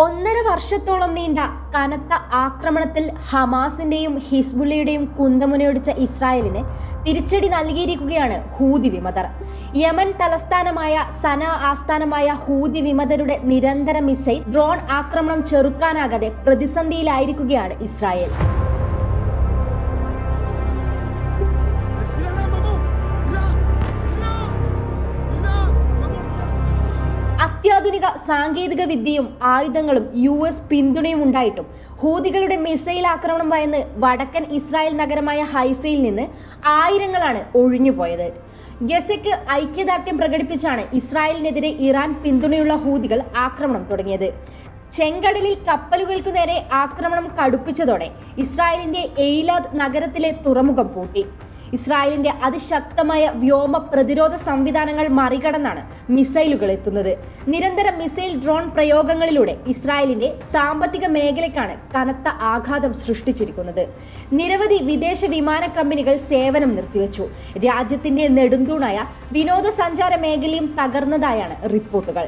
ഒന്നര വർഷത്തോളം നീണ്ട കനത്ത ആക്രമണത്തിൽ ഹമാസിന്റെയും ഹിസ്ബുള്ളയുടെയും കുന്തമുനയൊടിച്ച ഇസ്രായേലിന് തിരിച്ചടി നൽകിയിരിക്കുകയാണ് ഹൂതി വിമതർ. യമൻ തലസ്ഥാനമായ സന ആസ്ഥാനമായ ഹൂതി വിമതരുടെ നിരന്തര മിസൈൽ ഡ്രോൺ ആക്രമണം ചെറുക്കാനാകാതെ പ്രതിസന്ധിയിലായിരിക്കുകയാണ് ഇസ്രായേൽ. അത്യാധുനിക സാങ്കേതിക വിദ്യയും ആയുധങ്ങളും യു എസ് പിന്തുണയും ഉണ്ടായിട്ടും. ഹൂതികളുടെ മിസൈൽ ആക്രമണം ഭയന്ന് വടക്കൻ ഇസ്രായേൽ നഗരമായ ഹൈഫയിൽ നിന്ന് ആയിരങ്ങളാണ് ഒഴിഞ്ഞുപോയത്. ഗസയ്ക്ക് ഐക്യദാർഢ്യം പ്രകടിപ്പിച്ചാണ് ഇസ്രായേലിനെതിരെ ഇറാൻ പിന്തുണയുള്ള ഹൂതികൾ ആക്രമണം തുടങ്ങിയത്. ചെങ്കടലിൽ കപ്പലുകൾക്ക് നേരെ ആക്രമണം കടുപ്പിച്ചതോടെ ഇസ്രായേലിന്റെ എയ്ലാദ് നഗരത്തിലെ തുറമുഖം പൂട്ടി. ഇസ്രായേലിന്റെ അതിശക്തമായ വ്യോമ പ്രതിരോധ സംവിധാനങ്ങൾ മറികടന്നാണ് മിസൈലുകൾ എത്തുന്നത്. നിരന്തര മിസൈൽ ഡ്രോൺ പ്രയോഗങ്ങളിലൂടെ ഇസ്രായേലിന്റെ സാമ്പത്തിക മേഖലയ്ക്കാണ് കനത്ത ആഘാതം സൃഷ്ടിച്ചിരിക്കുന്നത്. നിരവധി വിദേശ വിമാന കമ്പനികൾ സേവനം നിർത്തിവെച്ചു. രാജ്യത്തിന്റെ നെടുന്തൂണായ വിനോദസഞ്ചാര മേഖലയും തകർന്നതായാണ് റിപ്പോർട്ടുകൾ.